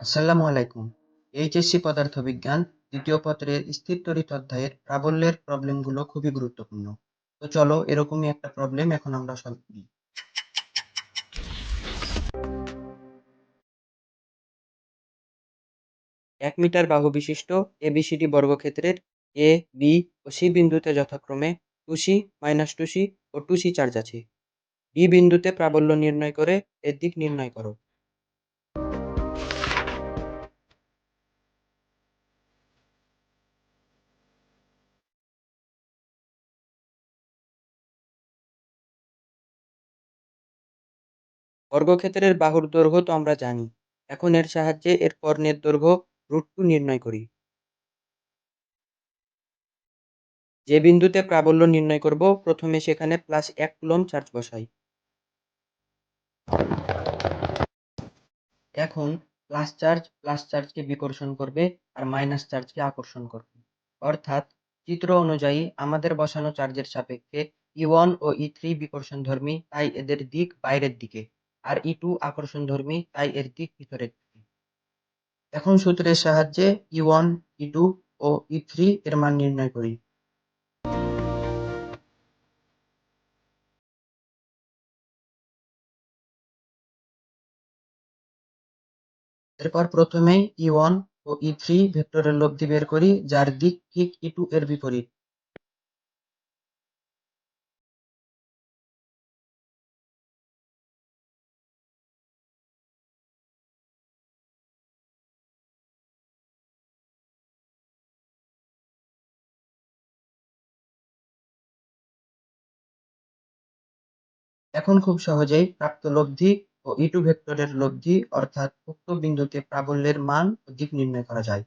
আসসালামু আলাইকুম। এইচএসসি পদার্থবিজ্ঞান দ্বিতীয় পত্রের স্থির তড়িৎ অধ্যায়ের প্রাবল্যের প্রবলেমগুলো খুবই গুরুত্বপূর্ণ। তো চলো, এরকমই একটা প্রবলেম এখন আমরা সলভ করি। এক মিটার বাহু বিশিষ্ট এ এবিসিডি বর্গক্ষেত্রের এ, বি ও সি বিন্দুতে যথাক্রমে two C minus two C ও টু সি চার্জ আছে। ডি বিন্দুতে প্রাবল্য নির্ণয় করে এর দিক নির্ণয় করো। বর্গক্ষেত্রের বাহুর দৈর্ঘ্য তো আমরা জানি। এখন এর সাহায্যে এর কর্ণের দৈর্ঘ্য রুট টু নির্ণয় করি। যে বিন্দুতে প্রাবল্য নির্ণয় করব, প্রথমে সেখানে প্লাস এক কুলম চার্জ বসাই। এখন প্লাস চার্জ প্লাস চার্জকে বিকর্ষণ করবে আর মাইনাস চার্জকে আকর্ষণ করবে। অর্থাৎ চিত্র অনুযায়ী আমাদের বসানো চার্জের সাপেক্ষে ই ওয়ান ও ই থ্রি বিকর্ষণ ধর্মী তাই এদের দিক বাইরের দিকে। আর ই টু আকর্ষণ ধর্মী, তাই এর দিক ভিতরের দিকে এখন সূত্রের সাহায্যে ই ওয়ান ই টু ও ই থ্রি এর মান নির্ণয় করি। এরপর প্রথমেই ই ওয়ান ও ই থ্রি ভেক্টরের লব্ধি বের করি, যার দিক ঠিক ই টু এর বিপরীত। এখন খুব সহজেই প্রাপ্ত লব্ধি ও ইটু ভেক্টরের লব্ধি অর্থাৎ উক্ত বিন্দুতে প্রাবল্যের মান ও দিক নির্ণয় করা যায়।